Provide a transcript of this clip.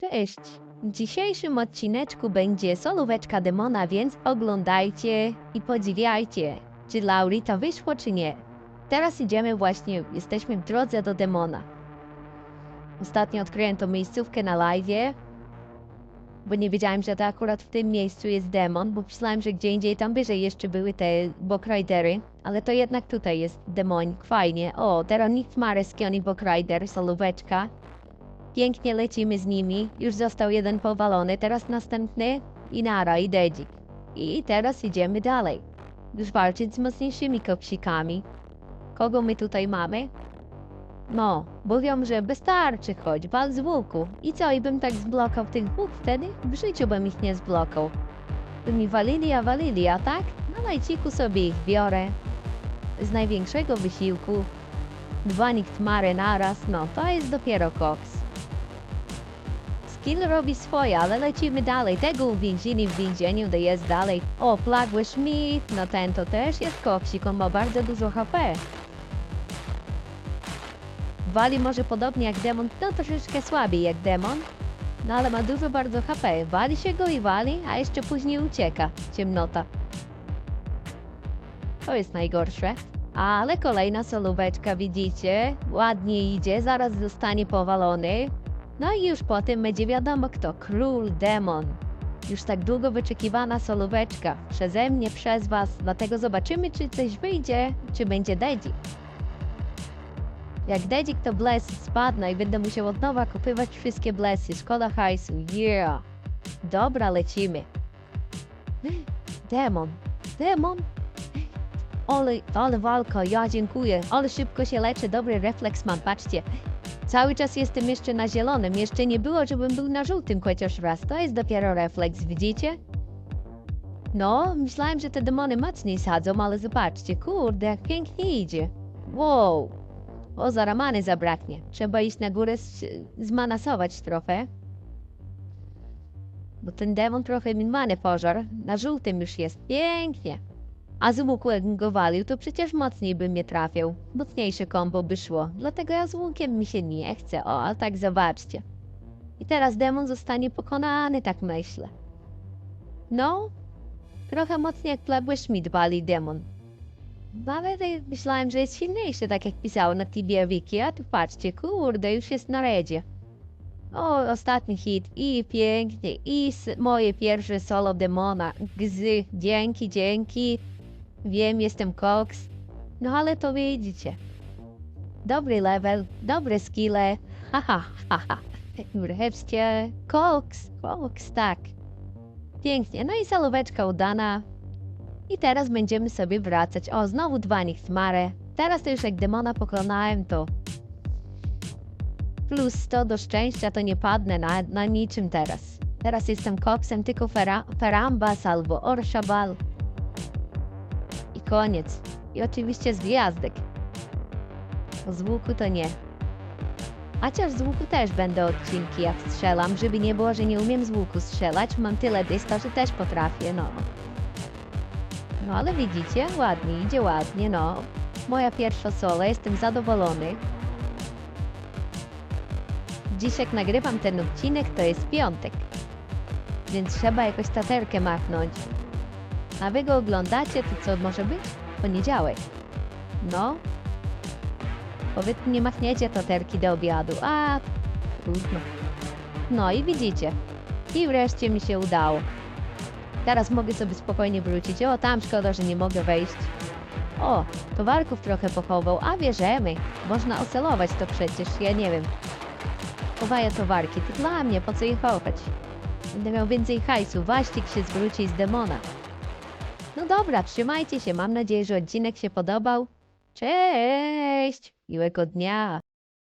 Cześć! W dzisiejszym odcineczku będzie solóweczka demona, więc oglądajcie i podziwiajcie, czy Laurita wyszło, czy nie. Teraz idziemy właśnie, jesteśmy w drodze do demona. Ostatnio odkryłem tą miejscówkę na live, bo nie wiedziałem, że to akurat w tym miejscu jest demon, bo myślałem, że gdzie indziej tam wyżej jeszcze były te bokridery, ale to jednak tutaj jest demoń, fajnie. O, teraz nikt ma reskiony bokrider, solóweczka. Pięknie lecimy z nimi. Już został jeden powalony, teraz następny i nara i dedzik. I teraz idziemy dalej. Już walczyć z mocniejszymi kopsikami. Kogo my tutaj mamy? No, mówią, że wystarczy choć, wal z łuku. I co, i bym tak zblokał tych dwóch wtedy? W życiu bym ich nie zblokał. By mi walili, a walili, a tak? Na lajciku sobie ich biorę. Z największego wysiłku. Dwa nikt mary naraz, no to jest dopiero koks. Skill robi swoje, ale lecimy dalej. Tego uwięzili w więzieniu, jest dalej. O, Flagły Schmidt, no ten to też jest koksik, on ma bardzo dużo HP. Wali może podobnie jak demon, no troszeczkę słabiej jak demon, no ale ma dużo bardzo HP. Wali się go i wali, a jeszcze później ucieka. Ciemnota. To jest najgorsze. Ale kolejna solóweczka, widzicie? Ładnie idzie, zaraz zostanie powalony. No i już potem będzie wiadomo kto. Król Demon. Już tak długo wyczekiwana solóweczka. Przeze mnie, przez was. Dlatego zobaczymy, czy coś wyjdzie, czy będzie Dedzik. Jak Dedzik to Bless spadnę i będę musiał od nowa kupywać wszystkie Blessy. Szkoda hajsu. Yeah. Dobra, lecimy. Demon. Demon. Ale, ale walka, ja dziękuję. Ale szybko się leczę, dobry refleks mam, patrzcie. Cały czas jestem jeszcze na zielonym. Jeszcze nie było, żebym był na żółtym chociaż raz. To jest dopiero refleks, widzicie? No, myślałem, że te demony mocniej sadzą, ale zobaczcie, kurde, jak pięknie idzie. Wow. O, zaraz many zabraknie. Trzeba iść na górę, zmanasować trochę. Bo ten demon trochę mi manę pożar. Na żółtym już jest. Pięknie. A z łuku go walił, to przecież mocniej by mnie trafiał. Mocniejsze kombo by szło. Dlatego ja z łukiem mi się nie chce. O, ale tak zobaczcie. I teraz demon zostanie pokonany, tak myślę. No, trochę mocniej jak plebły Schmidt wali demon. Nawet myślałem, że jest silniejszy, tak jak pisał na Tibie Wiki, a tu patrzcie, kurde, już jest na redzie. O, ostatni hit i pięknie, i moje pierwsze solo demona. Gzy, dzięki, dzięki. Wiem, jestem koks. No ale to widzicie. Dobry level, dobre skille. Haha. Wreszcie, koks, koks, tak. Pięknie, no i salóweczka udana. I teraz będziemy sobie wracać. O, znowu dwa nichtmare. Teraz to już jak demona pokonałem, to plus 100 do szczęścia, to nie padnę na, na niczym teraz. Teraz jestem koksem, tylko fera, Ferambas albo Orshabal. Koniec. I oczywiście z gwiazdek. Z łuku to nie. Chociaż z łuku też będę odcinki, jak strzelam, żeby nie było, że nie umiem z łuku strzelać. Mam tyle dysta, że też potrafię, no. No ale widzicie, ładnie, idzie ładnie, no. Moja pierwsza solo, jestem zadowolony. Dziś jak nagrywam ten odcinek, to jest piątek. Więc trzeba jakoś taterkę machnąć. A wy go oglądacie, to co może być? Poniedziałek. No. Powiedzmy, nie machniecie taterki do obiadu. A, trudno. No i widzicie. I wreszcie mi się udało. Teraz mogę sobie spokojnie wrócić. O, tam szkoda, że nie mogę wejść. O, towarków trochę pochował, a bierzemy. Można ocelować to przecież, ja nie wiem. Chowają towarki, to dla mnie, po co je chować? Będę miał więcej hajsu, waścik się zwróci z demona. No dobra, trzymajcie się, mam nadzieję, że odcinek się podobał. Cześć! Miłego dnia!